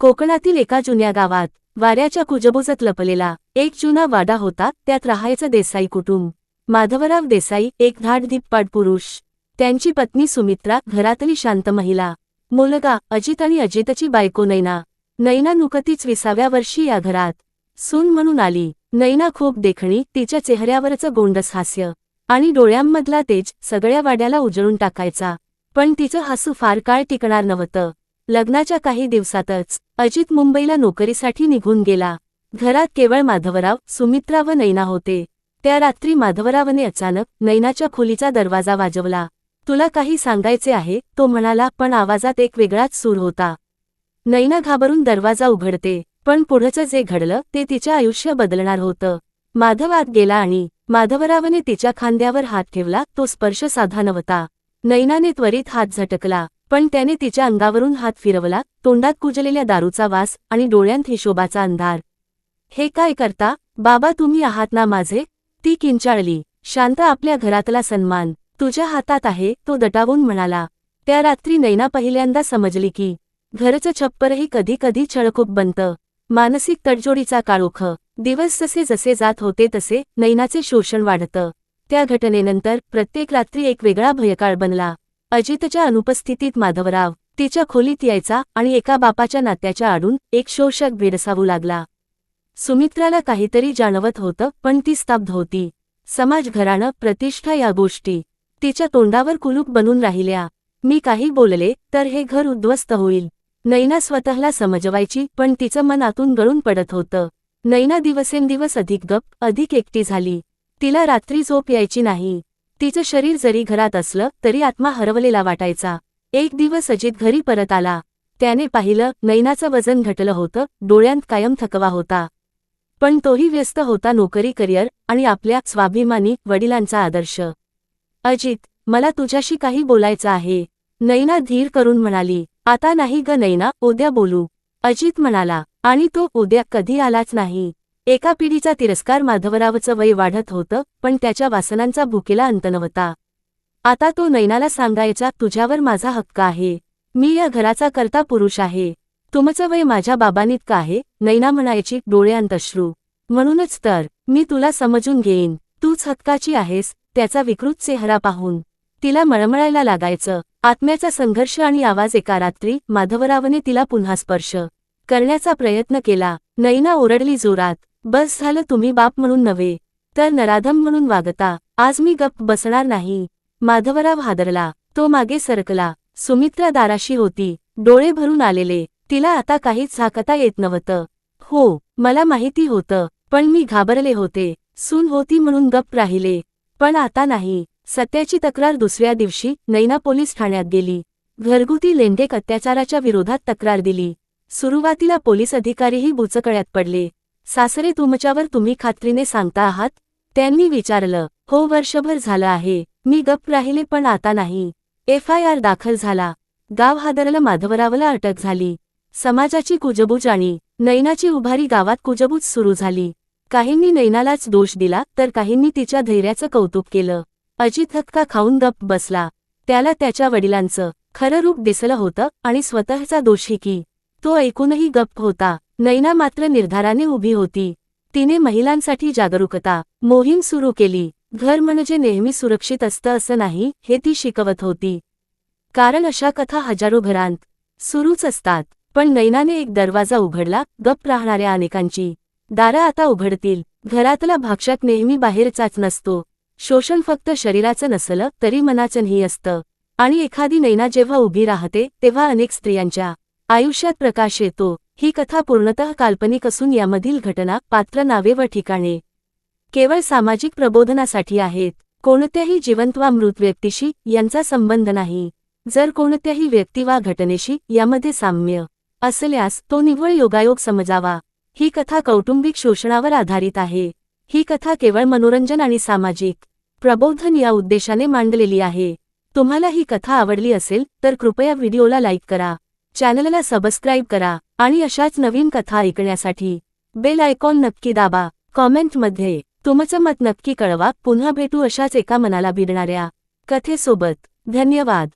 कोकणातील एका जुन्या गावात वाऱ्याच्या कुजबुजत लपलेला एक जुना वाडा होता त्यात राहायचं देसाई कुटुंब. माधवराव देसाई एक धाडधिप्पाड पुरुष. त्यांची पत्नी सुमित्रा घरातली शांत महिला. मुलगा अजित आणि अजितची बायको नैना. नैना नुकतीच विसाव्या वर्षी या घरात. सून म्हणून आली. नैना खूप देखणी तिच्या चेहऱ्यावरचं गोंडस हास्य. आणि डोळ्यांमधला तेज सगळ्या वाड्याला उजळून टाकायचा. पण तिचं हसू फार काळ टिकणार नव्हतं. लग्नाच्या काही दिवसातच अजित मुंबईला नोकरीसाठी निघून गेला. घरात केवळ माधवराव सुमित्रा व नैना होते. त्या रात्री माधवरावने अचानक नैनाच्या खोलीचा दरवाजा वाजवला. तुला काही सांगायचे आहे? तो म्हणाला पण आवाजात एक वेगळाच सूर होता. नैना घाबरून दरवाजा उघडते पण पुढचं जे घडलं ते तिच्या आयुष्य बदलणार होतं. माधव आत गेला आणि माधवरावने तिच्या खांद्यावर हात ठेवला तो स्पर्श साधा नव्हता नैनाने त्वरित हात झटकला. पण त्याने तिच्या अंगावरून हात फिरवला तोंडात कुजलेल्या दारूचा वास आणि डोळ्यांत हिशोबाचा अंधार. हे काय करता? बाबा तुम्ही आहात ना माझे ती किंचाळली. शांत आपल्या घरातला सन्मान. तुझ्या हातात आहे तो दटावून म्हणाला. त्या रात्री नैना पहिल्यांदा समजली की घरचं छप्परही कधी कधी छळकूप बनतं. मानसिक तडजोडीचा काळोख. दिवस जसे जसे जात होते तसे नैनाचे शोषण वाढतं. त्या घटनेनंतर प्रत्येक रात्री एक वेगळा भयकाळ बनला. अजितच्या अनुपस्थितीत माधवराव तिच्या खोलीत यायचा आणि एका बापाच्या नात्याच्या आडून एक शोषक बिरसावू लागला. सुमित्राला काहीतरी जाणवत होतं पण ती स्तब्ध होती. समाज घराणं प्रतिष्ठा या गोष्टी तिच्या तोंडावर कुलूप बनून राहिल्या. मी काही बोलले तर हे घर उद्ध्वस्त होईल नैना स्वतःला समजवायची पण तिचं मन आतून गळून पडत होतं. नैना दिवसेंदिवस अधिक गप अधिक एकटी झाली. तिला रात्री झोप यायची नाही. तिचं शरीर जरी घरात असलं तरी आत्मा हरवलेला वाटायचा. एक दिवस अजित घरी परत आला. त्याने पाहिलं नैनाचं वजन घटलं होतं डोळ्यांत कायम थकवा होता. पण तोही व्यस्त होता नोकरी करिअर आणि आपल्या स्वाभिमानी वडिलांचा आदर्श. अजित मला तुझ्याशी काही बोलायचं आहे. नैना धीर करून म्हणाली आता नाही ग नैना उद्या बोलू. अजित म्हणाला आणि तो उद्या कधी आलाच नाही. एका पिढीचा तिरस्कार माधवरावचं वय वाढत होतं पण त्याच्या वासनांचा भुकेला अंत नव्हता. आता तो नैनाला सांगायचा तुझ्यावर माझा हक्क आहे. मी या घराचा करता पुरुष आहे. तुमचं वय माझ्या बाबांइतकं आहे. नैना म्हणायची डोळ्यांत अश्रू. म्हणूनच तर मी तुला समजून घेईन. तूच हक्काची आहेस. त्याचा विकृत चेहरा पाहून. तिला मळमळायला लागायचं. आत्म्याचा संघर्ष आणि आवाज एका रात्री माधवरावने तिला पुन्हा स्पर्श करण्याचा प्रयत्न केला. नैना ओरडली जोरात बस झालं तुम्ही बाप म्हणून नव्हे तर नराधम म्हणून वागता. आज मी गप्प बसणार नाही. माधवराव हादरला. तो मागे सरकला. सुमित्रा दाराशी होती. डोळे भरून आलेले. तिला आता काहीच झाकता येत नव्हतं. हो मला माहिती होतं पण मी घाबरले होते. सून होती म्हणून गप्प राहिले. पण आता नाही. सत्याची तक्रार दुसऱ्या दिवशी नैना पोलीस ठाण्यात गेली. घरगुती लेंडेक अत्याचाराच्या विरोधात तक्रार दिली. सुरुवातीला पोलीस अधिकारीही बुचकळ्यात पडले. सासरे तुमच्यावर तुम्ही खात्रीने सांगता आहात? त्यांनी विचारलं हो वर्षभर झालं आहे. मी गप राहिले पण आता नाही. एफ आय आर दाखल झाला. गाव हादरलं माधवरावला अटक झाली. समाजाची कुजबूज आणि नैनाची उभारी गावात कुजबूज सुरू झाली. काहींनी नैनालाच दोष दिला तर काहींनी तिच्या धैर्याचं कौतुक केलं. अजित हक्का खाऊन गप बसला. त्याला त्याच्या वडिलांचं खरं रूप दिसलं होतं आणि स्वतःचा दोषही की तो ऐकूनही गप्प होता. नैना मात्र निर्धाराने उभी होती. तिने महिलांसाठी जागरूकता मोहीम सुरू केली. घर म्हणजे नेहमी सुरक्षित असतं असं नाही हे ती शिकवत होती. कारण अशा कथा हजारो घरांत सुरूच असतात. पण नैनाने एक दरवाजा उघडला गप्प राहणाऱ्या अनेकांची. दारं आता उघडतील. घरातला भाक्षात नेहमी बाहेरचाच नसतो. शोषण फक्त शरीराचं नसलं तरी मनाचंही असतं. आणि एखादी नैना जेव्हा उभी राहते तेव्हा अनेक स्त्रियांच्या आयुष्यात प्रकाश येतो. ही कथा पूर्णतः काल्पनिक असून यामधील घटना पात्र नावे व ठिकाणे. केवळ सामाजिक प्रबोधनासाठी आहेत. कोणत्याही जिवंत वा मृत व्यक्तीशी यांचा संबंध नाही. जर कोणत्याही व्यक्ती वा घटनेशी यामध्ये साम्य असल्यास तो निव्वळ योगायोग समजावा. ही कथा कौटुंबिक शोषणावर आधारित आहे. ही कथा केवळ मनोरंजन आणि सामाजिक प्रबोधन या उद्देशाने मांडलेली आहे. तुम्हाला ही कथा आवडली असेल तर कृपया व्हिडिओला लाईक करा. चॅनलला सबस्क्राईब करा आणि अशाच नवीन कथा ऐकण्यासाठी बेल आयकॉन नक्की दाबा. कॉमेंटमध्ये तुमचं मत नक्की कळवा. पुन्हा भेटू अशाच एका मनाला भिडणाऱ्या कथेसोबत. धन्यवाद.